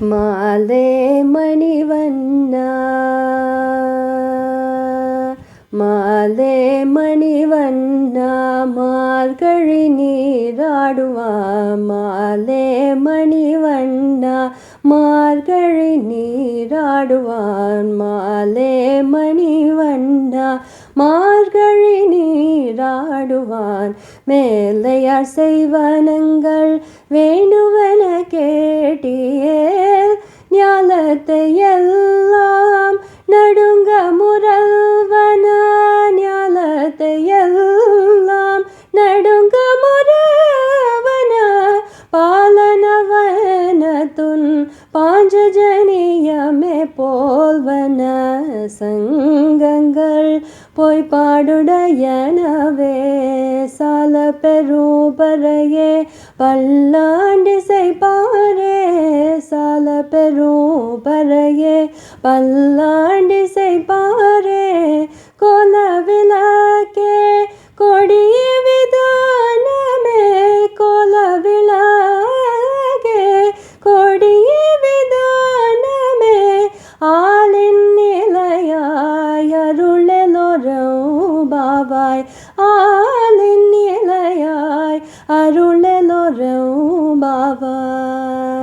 மாலே மணிவண்ணா. மாலே மணிவண்ணா மார்கழி நீராடுவா. மாலே மணிவண்ணா மார்கழி நீராடுவான். மாலே மணிவண்ணா மார்கழி நீராடுவான். மேலையார் செய்வனங்கள் வேணுவன கேட்டியே ஞாலத்தை எல்லாம் நடுங்க முரல்வன ஞாலத்தை எல்லாம் நடுங்க முரவன பாலனவனதுன் பாஞ்சஜனியமே போல்வன சங்கங்கள் போய் பாடுடையனவே. சால பெரும்பறையே பல்லாண்டிசை பாரே சால பெரும்பறையே பல்லாண்டிசை பாரே கோல விளக்கே கொடிய விதானமே கோல விளக்கே கொடிய விதானமே ஆளின் நிலையாய் அருளெலோரம் பாவாய் ஆளின் நிலையாய் அருளெலோரம் பாவாய்.